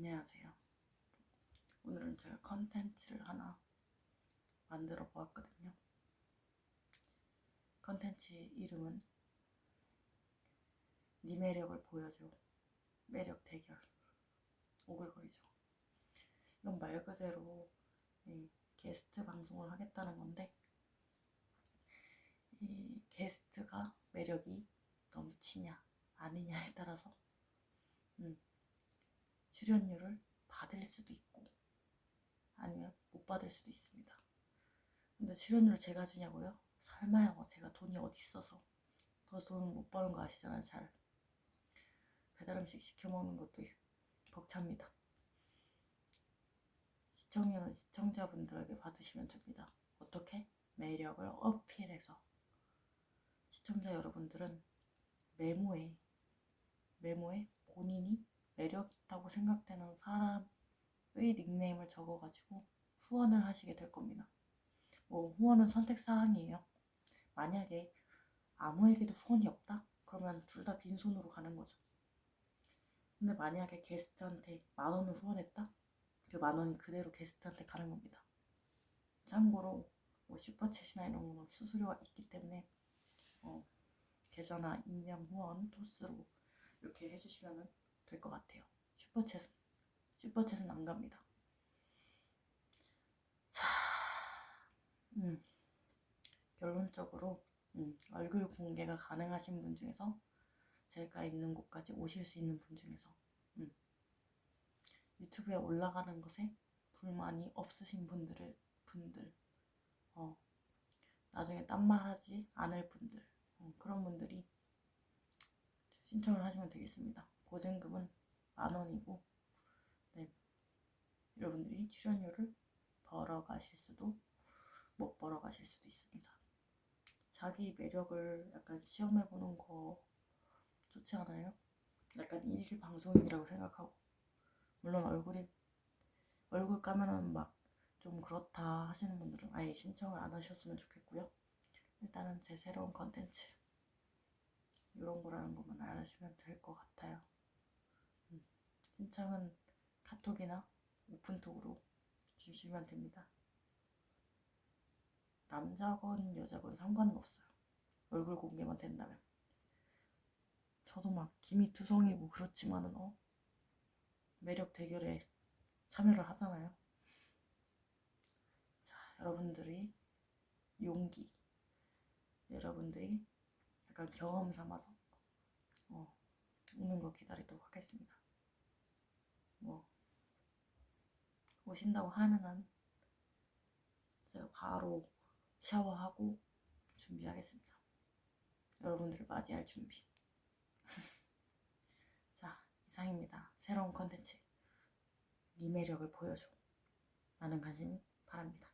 안녕하세요. 오늘은 제가 컨텐츠를 하나 만들어 보았거든요. 컨텐츠 이름은 네 매력을 보여줘. 매력 대결. 오글거리죠. 이건 말 그대로 이 게스트 방송을 하겠다는 건데 이 게스트가 매력이 넘치냐 아니냐에 따라서 음, 출연료를 받을 수도 있고 아니면 못 받을 수도 있습니다. 근데 출연료를 제가 주냐고요? 설마요. 제가 돈이 어디 있어서 더 돈 못 버는 거 아시잖아요. 잘 배달 음식 시켜 먹는 것도 벅찹니다. 시청료는 시청자분들에게 받으시면 됩니다. 어떻게? 매력을 어필해서 시청자 여러분들은 메모에 메모에 본인이 매력 있다고 생각되는 사람의 닉네임을 적어가지고 후원을 하시게 될 겁니다. 뭐 후원은 선택 사항이에요. 만약에 아무에게도 후원이 없다? 그러면 둘 다 빈손으로 가는 거죠. 근데 만약에 게스트한테 만 원을 후원했다? 그 만 원이 그대로 게스트한테 가는 겁니다. 참고로 뭐 슈퍼챗이나 이런 거는 수수료가 있기 때문에 어, 계좌나 인명 후원 토스로 이렇게 해주시면 될 것 같아요. 슈퍼챗은 슈퍼챗은 안 갑니다. 자, 음, 결론적으로 음, 얼굴 공개가 가능하신 분 중에서 제가 있는 곳까지 오실 수 있는 분 중에서 음, 유튜브에 올라가는 것에 불만이 없으신 분들을 분들 어, 나중에 딴 말하지 않을 분들 어, 그런 분들이 신청을 하시면 되겠습니다. 보증금은 만 원이고 네, 여러분들이 출연료를 벌어 가실 수도 못 벌어 가실 수도 있습니다. 자기 매력을 약간 시험해 보는 거 좋지 않아요? 약간 일일 방송이라고 생각하고 물론 얼굴이 얼굴 까면은 막 좀 그렇다 하시는 분들은 아예 신청을 안 하셨으면 좋겠고요. 일단은 제 새로운 컨텐츠 이런 거라는 것만 알아주시면 될 것 같아요. 음, 신청은 카톡이나 오픈톡으로 주시면 됩니다. 남자건 여자건 상관은 없어요. 얼굴 공개만 된다면. 저도 막 김이 투성이고 그렇지만은 어 매력 대결에 참여를 하잖아요. 자, 여러분들이 용기, 여러분들이 약간 경험 삼아서 어, 오는 거 기다리도록 하겠습니다. 뭐 오신다고 하면은 제가 바로 샤워하고 준비하겠습니다. 여러분들을 맞이할 준비. 자, 이상입니다. 새로운 컨텐츠. 네 매력을 보여줘. 많은 관심 바랍니다.